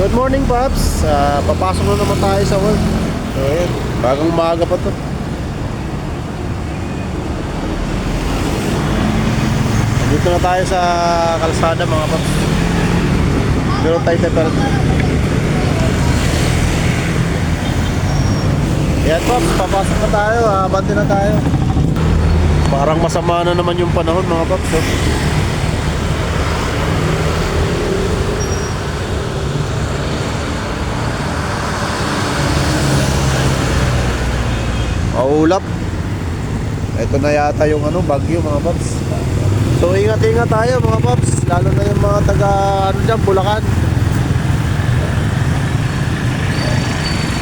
Good morning, Pops. Ah, papasok na naman tayo sa work. So, ayan. Bagang umaga pa to. Dito na tayo sa kalsada, mga Pops. Pero tayo temperature. Ayan, Pops. Papasok na tayo. Abante na tayo. Parang masama na naman yung panahon, mga Pops. Oh. Maulap. Ito na yata yung ano, bagyo mga paps. So ingat-ingat tayo mga paps. Lalo na yung mga taga ano dyan, Bulacan.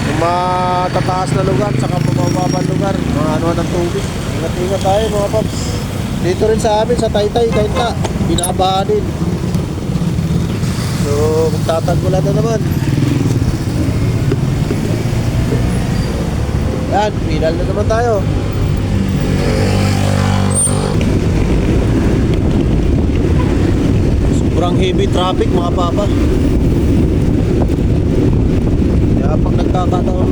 Yung matataas na lugar, saka pumababang lugar. Mga ano ng tubig. Ingat-ingat tayo mga paps. Dito rin sa amin, sa Taytay, Kainta. Binabaha din. So, magtatagulan na naman. Yan, final na naman tayo. Sobrang heavy traffic mga papa. Kaya pag nagkakataon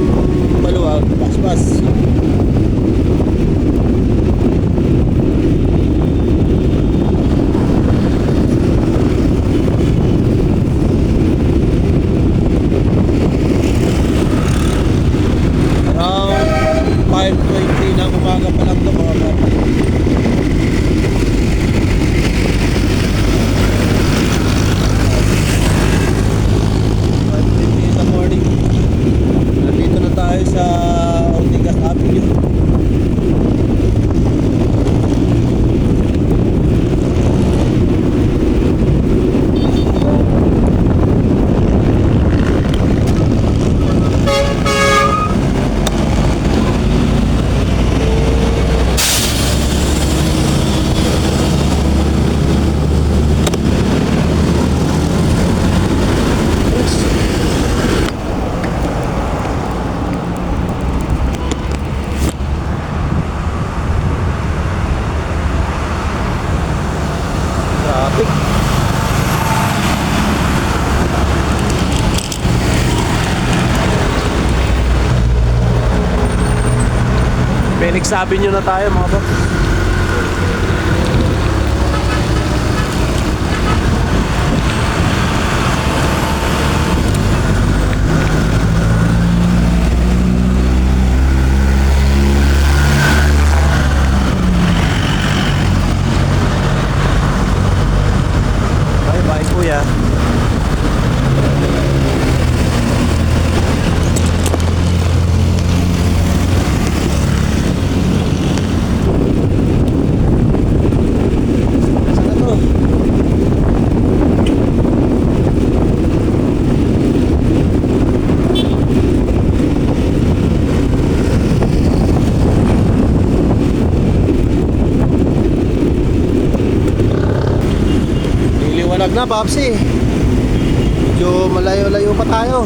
maluwag, pas-pas. Around 5.20 ng umaga pa lang ito mga papa. in the morning. Nandito na tayo sa Ortigas Avenue. Traffic. Phoenix Avenue na tayo mga bro. Liliwanag na, Babsi. Medyo malayo-layo pa tayo.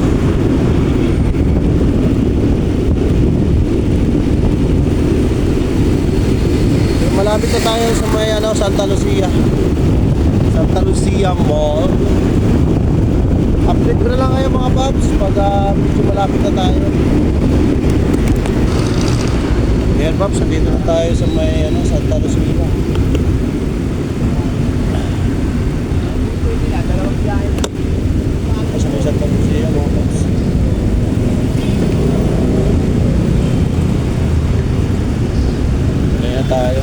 Malapit na tayo sa may ano, Santa Lucia. Santa Lucia Mall. Update ko na lang kayo mga Babs pag ah, medyo malapit na tayo. Ayan Babs, dito na tayo sa may ano, Santa Lucia. Sa may Santa Lucia mga Babs. Kaya tayo.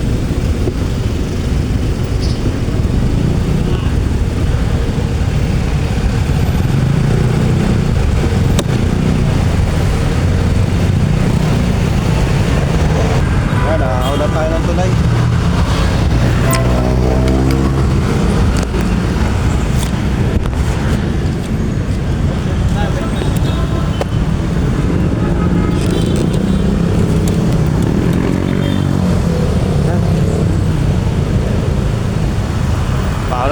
Yan, nakakaula tayo ng tulay. Yan.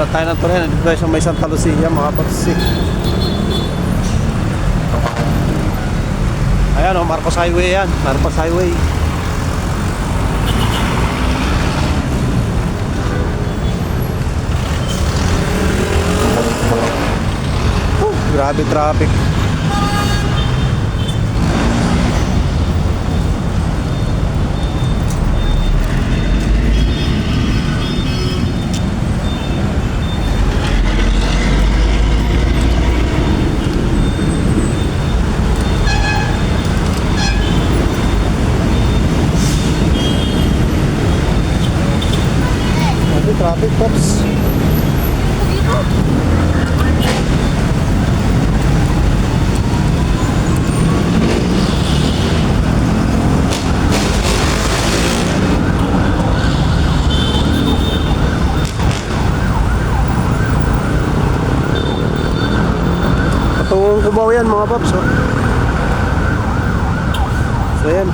Pakaulat tayo ng tulay. Nandito tayo sa may Santa Lucia, mga kapatsi. Ayan, oh, Marcos Highway yan. Marcos Highway. Grabe traffic. Grabe traffic, Pops. Patungong kubaw yan mga paps. Oh. So yan.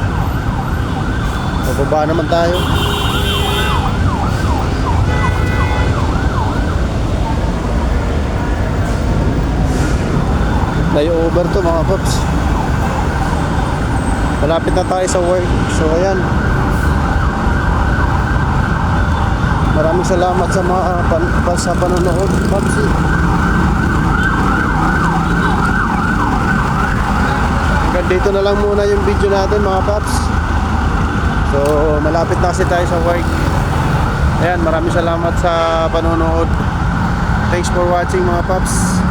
Pababa naman tayo. Flyover to mga paps. Malapit na tayo sa work. So ayan. Maraming salamat sa mga pan, pa, sa panonood, Papsi. Hanggang dito na lang muna yung video natin mga paps. So malapit na kasi tayo sa work. Ayan, maraming salamat sa panonood. Thanks for watching mga paps.